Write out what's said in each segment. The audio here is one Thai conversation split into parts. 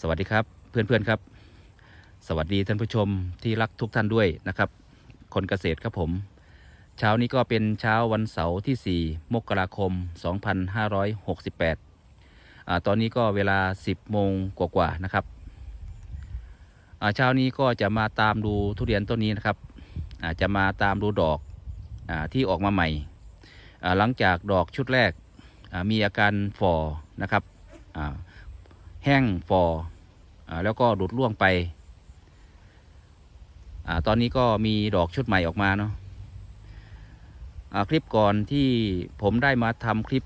สวัสดีครับเพื่อนๆครับ สวัสดีท่านผู้ชมที่รักทุกท่านด้วยนะครับ คนเกษตรครับผม เช้านี้ก็เป็นเช้าวันเสาร์ที่ 4 มกราคม 2568อ่าตอนนี้ก็เวลา 10 โมงกว่าๆนะครับอ่าเช้านี้ก็จะมาตามดูทุเรียนต้นนี้นะครับอ่าจะมาตามดูดอกอาที่ออกมาใหม่อ่าหลังจากดอกชุดแรกอ่ามีอาการฝ่อนะครับอ่า แห้งฟออแล้วก็หลุดร่วงไปอตอนนี้ก็มีดอกชุดใหม่ออกมาเนาะอ่าคลิปก่อนที่ผมได้มาทำคลิป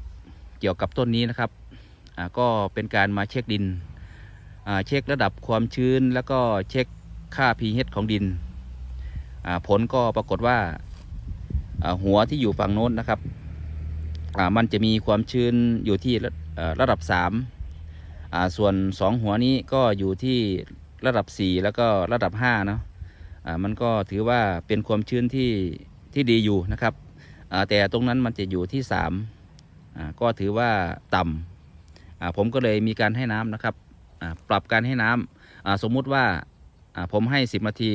เกี่ยวกับต้นนี้นะครับ ก็เป็นการมาเช็คดิน เช็คระดับความชื้นแล้วก็เช็คค่า pH ของดิน ผลก็ปรากฏว่าหัวที่อยู่ฝั่งโน้นนะครับ มันจะมีความชื้นอยู่ที่ระะดับ3อ่า ส่วน 2 หัวนี้ก็อยู่ที่ระดับ 4 แล้วก็ระดับ5เนาะมันก็ถือว่าเป็นความชื้นที่ที่ดีอยู่นะครับแต่ตรงนั้นมันจะอยู่ที่ 3 ก็ถือว่าต่ำผมก็เลยมีการให้น้ำนะครับปรับการให้น้ำสมมุติว่าผมให้ 10 นาที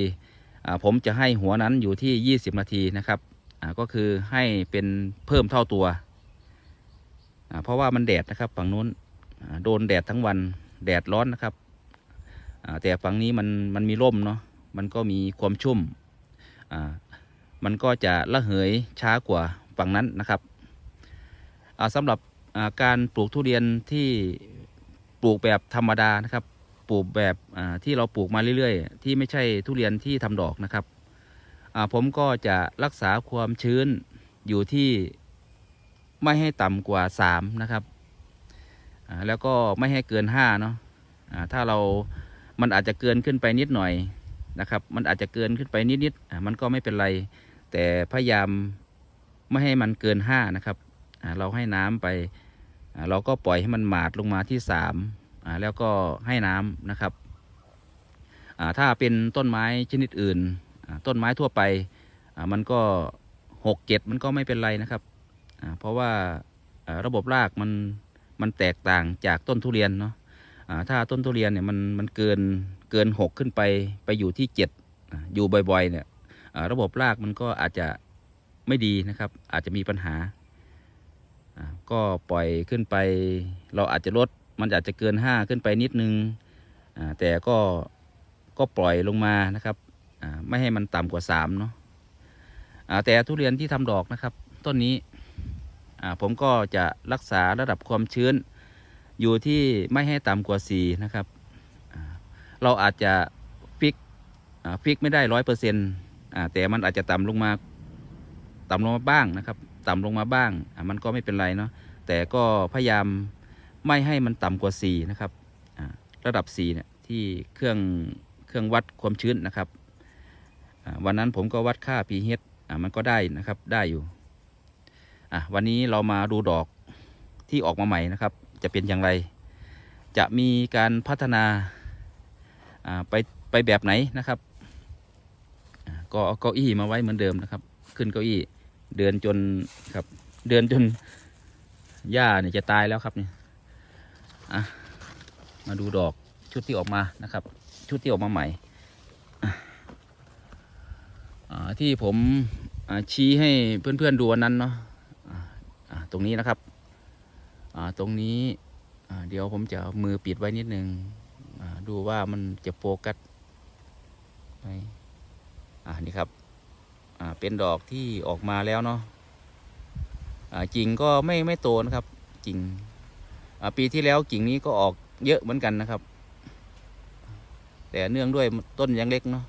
ผมจะให้หัวนั้นอยู่ที่ 20 นาทีนะครับก็คือให้เป็นเพิ่มเท่าตัว เพราะว่ามันแดดนะครับฝั่งนู้น โดนแดดทั้งวันแดดร้อนนะครับแต่ฝั่งนี้มันมันมีร่มเนาะมันก็มีความชุ่มมันก็จะระเหยช้ากว่าฝั่งนั้นนะครับสำหรับการปลูกทุเรียนที่ปลูกแบบธรรมดานะครับ ปลูกแบบที่เราปลูกมาเรื่อยๆ ที่ไม่ใช่ทุเรียนที่ทำดอกนะครับผมก็จะรักษาความชื้นอยู่ที่ไม่ให้ต่ำกว่า 3 นะครับ แล้วก็ไม่ให้เกินห้าเนาะถ้าเรา มันอาจจะเกินขึ้นไปนิดหน่อยนะครับ มันอาจจะเกินขึ้นไปนิดๆอ่ามันก็ไม่เป็นไร แต่พยายามไม่ให้มันเกินห้านะครับเราให้น้ำไป เราก็ปล่อยให้มันหมาดลงมาที่สามแล้วก็ให้น้ำนะครับถ้าเป็นต้นไม้ชนิดอื่น ต้นไม้ทั่วไป มันก็หกเจ็ดมันก็ไม่เป็นไรนะครับ เพราะว่าระบบรากมัน มันแตกต่างจากต้นทุเรียนเนาะถ้าต้นทุเรียนเนี่ยมันมันเกินเกินหกขึ้นไปไปอยู่ที่เจ็ดอยู่บ่อยๆเนี่ยระบบรากมันก็อาจจะไม่ดีนะครับ อาจจะมีปัญหา ก็ปล่อยขึ้นไป เราอาจจะลดมันอาจจะเกินห้าขึ้นไปนิดนึงแต่ก็ก็ปล่อยลงมานะครับไม่ให้มันต่ำกว่าสามเนาะแต่ทุเรียนที่ทำดอกนะครับ ต้นนี้ ผมก็จะรักษาระดับความชื้น อยู่ที่ไม่ให้ต่ำกว่า 4 นะครับ เราอาจจะฟิกฟิกไม่ได้ร้อยเปอร์เซ็นต์แต่มันอาจจะต่ำลงมาต่ำลงมาบ้างนะครับ ต่ำลงมาบ้างมันก็ไม่เป็นไรเนาะแต่ก็พยายามไม่ให้มันต่ำกว่า 4 นะครับระดับ 4 เนี่ยที่เครื่องเครื่องวัดความชื้นนะครับ วันนั้นผมก็วัดค่า pH มันก็ได้นะครับได้อยู่ อะวันนี้เรามาดูดอกที่ออกมาใหม่นะครับ จะเป็นอย่างไร จะมีการพัฒนาอ่าไปไปแบบไหนนะครับก็เอาเก้าอี้มาไว้เหมือนเดิมนะครับ ขึ้นเก้าอี้เดินจนครับ เดินจนหญ้าเนี่ยจะตายแล้วครับเนี่ยอะมาดูดอกชุดที่ออกมานะครับ ชุดที่ออกมาใหม่อ่าที่ผมชี้ให้เพื่อนๆดูวันนั้นเนาะ ตรงนี้นะครับอ่าตรงนี้อ่าเดี๋ยวผมจะเอามือปิดไว้นิดนึงอ่าดูว่ามันจะโฟกัสไหมอ่านี่ครับอ่าเป็นดอกที่ออกมาแล้วเนาะอ่ากิ่งก็ไม่ไม่โตนะครับกิ่งอ่าปีที่แล้วกิ่งนี้ก็ออกเยอะเหมือนกันนะครับ แต่เนื่องด้วยต้นยังเล็กเนาะ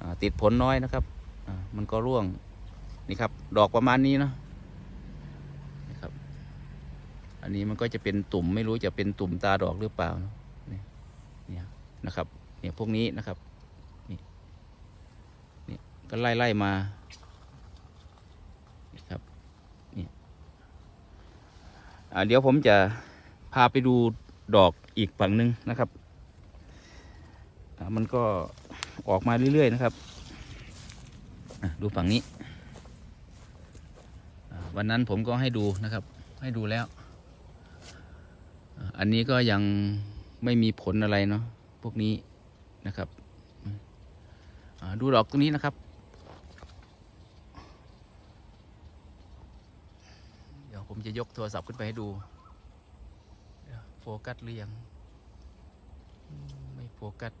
อ่าติดผลน้อยนะครับอ่ามันก็ร่วงนี่ครับ ดอกประมาณนี้เนาะ อันนี้มันก็จะเป็นตุ่มไม่รู้จะเป็นตุ่มตาดอกหรือเปล่าเนี่ยเนี่ยนะครับ เนี่ยพวกนี้นะครับนี่นี่ก็ไล่ไล่มาครับเนี่ยอ่าเดี๋ยวผมจะพาไปดูดอกอีกฝั่งหนึ่งนะครับ มันก็ออกมาเรื่อยๆนะครับดูฝั่งนี้ วันนั้นผมก็ให้ดูนะครับ ให้ดูแล้ว อันนี้ก็ยังไม่มีผลอะไรเนาะพวกนี้นะครับดูดอกตรงนี้นะครับเดี๋ยวผมจะยกโทรศัพท์ขึ้นไปให้ดูโฟกัสหรือยังไม่โฟกัส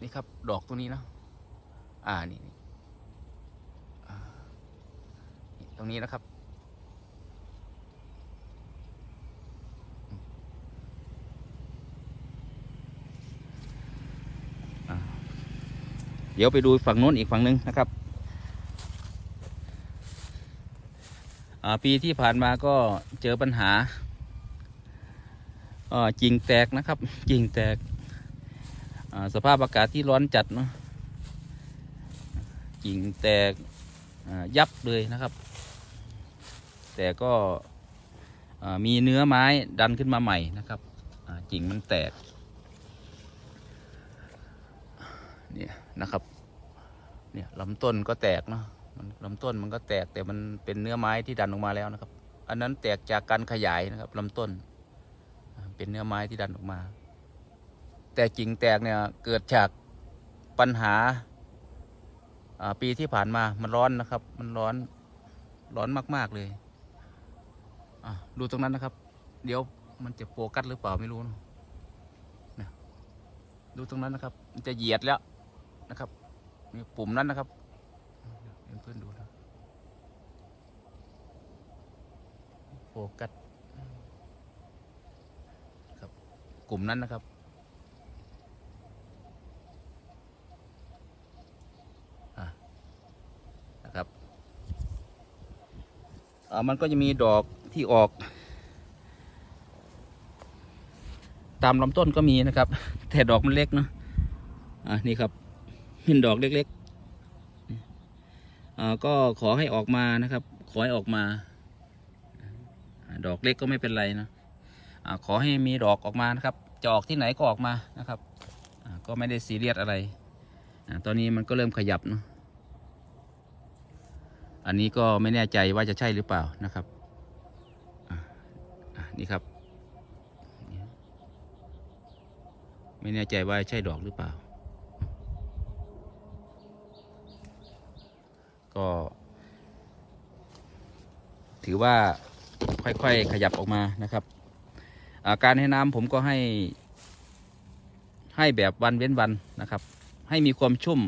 นี่ครับดอกตรงนี้เนาะอ่านี่ตรงนี้นะครับ เดี๋ยวไปดูฝั่งโน้นอีกฝั่งหนึ่งนะครับปีที่ผ่านมาก็เจอปัญหาอ่าจริงแตกนะครับจริงแตกสภาพอากาศที่ร้อนจัดเนาะกิ่งแตกยับเลยนะครับ แต่ก็มีเนื้อไม้ดันขึ้นมาใหม่นะครับอ่ากิ่งมันแตกเนี่ย นะครับเนี่ยลำต้นก็แตกเนาะมันลำต้นมันก็แตกแต่มันเป็นเนื้อไม้ที่ดันออกมาแล้วนะครับ อันนั้นแตกจากการขยายนะครับลำต้น เป็นเนื้อไม้ที่ดันออกมา แต่จริงแตกเนี่ยเกิดจากปัญหาปีที่ผ่านมามันร้อนนะครับ มันร้อนร้อนมาก ๆเลยดูตรงนั้นนะครับ เดี๋ยวมันจะโฟกัสหรือเปล่าไม่รู้นะเนี่ยดูตรงนั้นนะครับ มันจะเหยียดแล้ว นะครับนี่ปุ่มนั้นนะครับเพื่อนๆดูนะโฟกัสครับกลุ่มนั้นนะครับนะครับอ่ามันก็จะมีดอกที่ออก ตามลำต้นก็มีนะครับ แต่ดอกมันเล็กเนาะอ่านี่ครับ เป็นดอกเล็กๆก็ขอให้ออกมานะครับ ขอให้ออกมา ดอกเล็กก็ไม่เป็นไรนะขอให้มีดอกออกมานะครับจะออกที่ไหนก็ออกมานะครับก็ไม่ได้ซีเรียสอะไรตอนนี้มันก็เริ่มขยับเนาะอันนี้ก็ไม่แน่ใจว่าจะใช่หรือเปล่านะครับนี่ครับ ไม่แน่ใจว่าใช่ดอกหรือเปล่า ก็ ถือว่าค่อยๆขยับออกมานะครับาการให้น้ำผมก็ให้ ให้แบบวันเว้นวันนะครับ ให้มีความชุ่ม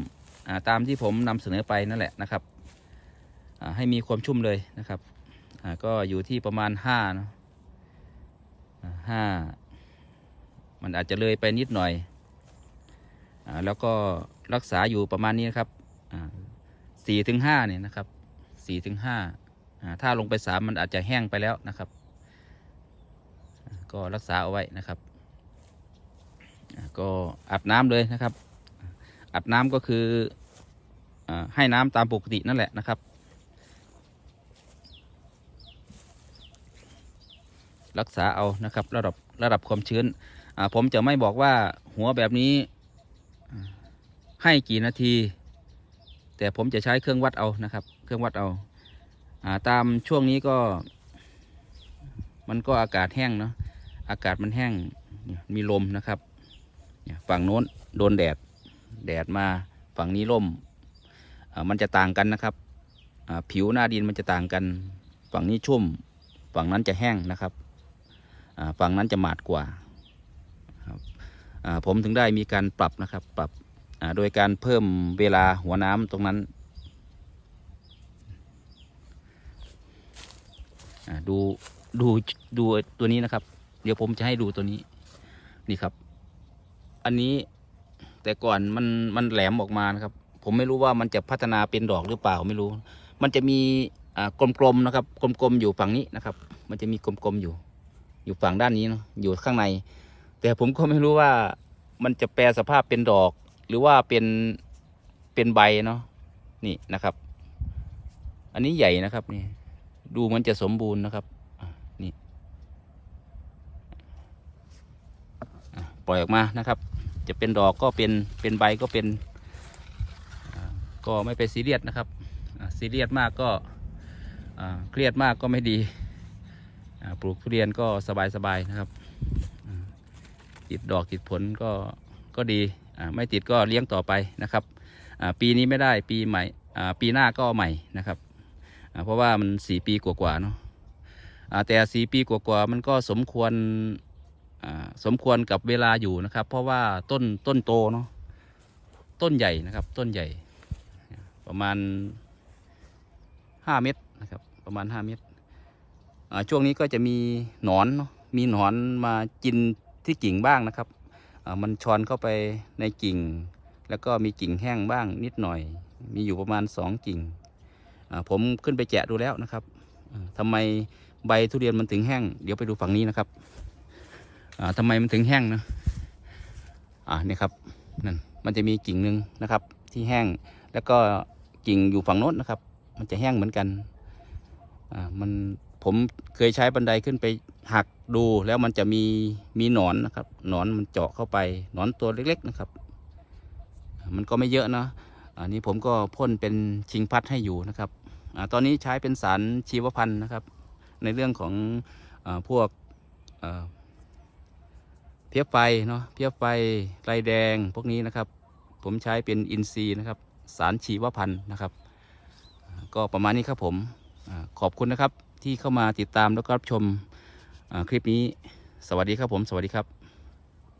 าตามที่ผมนำเสนอไปนั่นแหละนะครับให้มีความชุ่มเลยนะครับก็อยู่ที่ประมาณห้านะห้ามันอาจจะเลยไปนิดหน่อยอแล้วก็รักษาอยู่ประมาณนี้นะครับ สี่ถึงห้าเนี่ยนะครับสี่ถึงห้าถ้าลงไปสามมันอาจจะแห้งไปแล้วนะครับ ก็รักษาเอาไว้นะครับ ก็อัดน้ำเลยนะครับอัดน้ำก็คืออให้น้ำตามปกตินั่นแหละนะครับ รักษาเอานะครับ ระดับระดับความชื้นผมจะไม่บอกว่าหัวแบบนี้ให้กี่นาที แต่ผมจะใช้เครื่องวัดเอานะครับ เครื่องวัดเอาอาตามช่วงนี้ก็ มันก็อากาศแห้งเนาะอากาศมันแห้งมีลมนะครับฝั่งโน้นโดนแดด แดดมาฝั่งนี้ร่มมันจะต่างกันนะครับผิวหน้าดินมันจะต่างกัน ฝั่งนี้ชุ่ม ฝั่งนั้นจะแห้งนะครับฝั่งนั้นจะหมาดกว่าผมถึงได้มีการปรับนะครับ ปรับ โดยการเพิ่มเวลาหัวน้ำตรงนั้น ดูดูดูตัวนี้นะครับ เดี๋ยวผมจะให้ดูตัวนี้ นี่ครับ อันนี้แต่ก่อนมันมันแหลมออกมานะครับ ผมไม่รู้ว่ามันจะพัฒนาเป็นดอกหรือเปล่าไม่รู้ มันจะมีกลมๆนะครับ กลมๆอยู่ฝั่งนี้นะครับ มันจะมีกลมๆอยู่ อยู่ฝั่งด้านนี้เนาะอยู่ข้างใน แต่ผมก็ไม่รู้ว่ามันจะแปลสภาพเป็นดอก หรือว่าเป็นเป็นใบเนาะนี่นะครับ อันนี้ใหญ่นะครับนี่ดูมันจะสมบูรณ์นะครับนี่ปล่อยออกมานะครับ จะเป็นดอกก็เป็นเป็นใบก็เป็น ก็ไม่ไปซีเรียสนะครับซีเรียสมากก็เครียดมากก็ไม่ดีปลูกทุเรียนก็สบายๆนะครับติดดอกติดผลก็ก็ดี ไม่ติดก็เลี้ยงต่อไปนะครับปีนี้ไม่ได้ปีใหม่ปีหน้าก็ใหม่นะครับเพราะว่ามันสี่ปีกว่าๆเนาะแต่สี่ปีกว่าๆมันก็สมควรสมควรกับเวลาอยู่นะครับ เพราะว่าต้นต้นโตเนาะต้นใหญ่นะครับต้นใหญ่ ประมาณห้าเมตรนะครับประมาณห้าเมตรช่วงนี้ก็จะมีหนอนเนาะมีหนอนมากินที่กิ่งบ้างนะครับ มันชอนเข้าไปในกิ่ง แล้วก็มีกิ่งแห้งบ้างนิดหน่อย มีอยู่ประมาณสองกิ่ง ผมขึ้นไปแกะดูแล้วนะครับอ่าทำไมใบทุเรียนมันถึงแห้ง เดี๋ยวไปดูฝั่งนี้นะครับอ่าทำไมมันถึงแห้งนะอ่านี่ครับนั่นมันจะมีกิ่งหนึ่งนะครับ ที่แห้งแล้วก็กิ่งอยู่ฝั่งโน้นนะครับ มันจะแห้งเหมือนกันอ่ามันผมเคยใช้บันไดขึ้นไป หักดูแล้วมันจะมีมีหนอนนะครับ หนอนมันเจาะเข้าไป หนอนตัวเล็กๆนะครับ มันก็ไม่เยอะนะอันนี้ผมก็พ่นเป็นชิงพัดให้อยู่นะครับอตอนนี้ใช้เป็นสารชีวพันธุ์นะครับ ในเรื่องของอพวกเพี้ยไฟเนาะเพี้ยไฟไรแดงพวกนี้นะครับ ผมใช้เป็นอินทรีย์นะครับ สารชีวพันธุ์นะครับ ก็ประมาณนี้ครับผมอขอบคุณนะครับที่เข้ามาติดตามแล้วก็รับชม คลิปนี้สวัสดีครับผม สวัสดีครับ